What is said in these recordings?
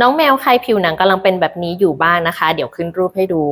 น้องแมวใครผิวหนังกำลังเป็นแบบนี้อยู่บ้างนะคะ เดี๋ยวขึ้นรูปให้ดู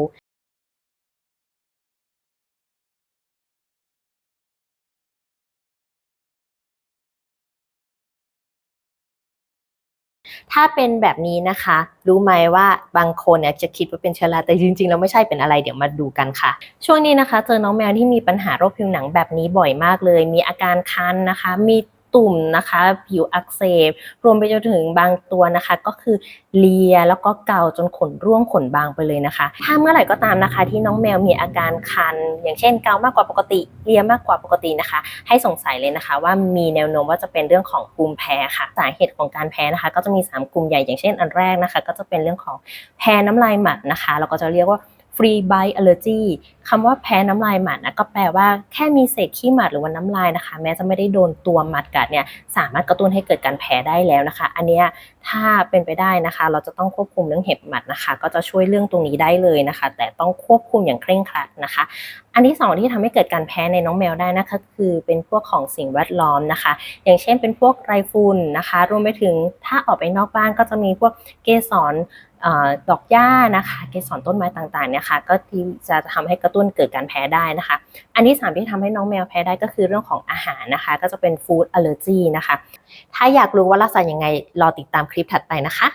ถ้าเป็นแบบนี้นะคะ รู้ไหมว่าบางคนเนี่ยจะคิดว่าเป็นเชื้อราแต่จริงๆแล้วไม่ใช่เป็นอะไรเดี๋ยวมาดูกันค่ะ ช่วงนี้นะคะ เจอน้องแมวที่มีปัญหาโรคผิวหนังแบบนี้บ่อยมากเลย มีอาการคันนะคะ มี ตุ่มนะคะ ผิวอักเสบ รวมไปจนถึงบางตัวนะคะ ก็คือเลียแล้วก็เกาจนขนร่วงขนบางไปเลยนะคะ ถ้าเมื่อไหร่ก็ตามนะคะ ที่น้องแมวมีอาการคัน อย่างเช่นเกามากกว่าปกติเลียมากกว่าปกตินะคะ ให้สงสัยเลยนะคะ ว่ามีแนวโน้มว่าจะเป็นเรื่องของภูมิแพ้ค่ะ สาเหตุของการแพ้นะคะ ก็จะมี 3 กลุ่มใหญ่อย่างเช่นอันแรกนะคะ ก็จะเป็นเรื่องของแพ้น้ำลายหมัดนะคะ เราก็จะเรียกว่า free bite allergy คำว่าแพ้น้ำลายหมัดนะก็แปลว่าแค่มีเศษขี้หมัดหรือว่าน้ำลายนะคะ แม้จะไม่ได้โดนตัวหมัดกัดเนี่ยสามารถกระตุ้นให้เกิดการแพ้ได้แล้วนะคะ อันเนี้ยถ้าเป็นไปได้นะคะ เราจะต้องควบคุมเรื่องเห็บหมัดนะคะ ก็จะช่วยเรื่องตรงนี้ได้เลยนะคะ แต่ต้องควบคุมอย่างเคร่งครัดนะคะ อันที่สองที่ทำให้เกิดการแพ้ในน้องแมวได้นะคะ คือเป็นพวกของสิ่งแวดล้อมนะคะ อย่างเช่นเป็นพวกไรฝุ่นนะคะ รวมไปถึงถ้าออกไปนอกบ้านก็จะมีพวกเกสร ดอกหญ้านะคะ เกสรต้นไม้ต่างๆเนี่ยค่ะก็ที่จะทำให้กระตุ้นเกิดการแพ้ได้นะคะ อันที่สามที่ทำให้น้องแมวแพ้ได้ก็คือเรื่องของอาหารนะคะ ก็จะเป็นฟู้ดอัลเลอร์จีนะคะ ถ้าอยากรู้ว่ารักษายังไงรอติดตามคลิปถัดไปนะคะ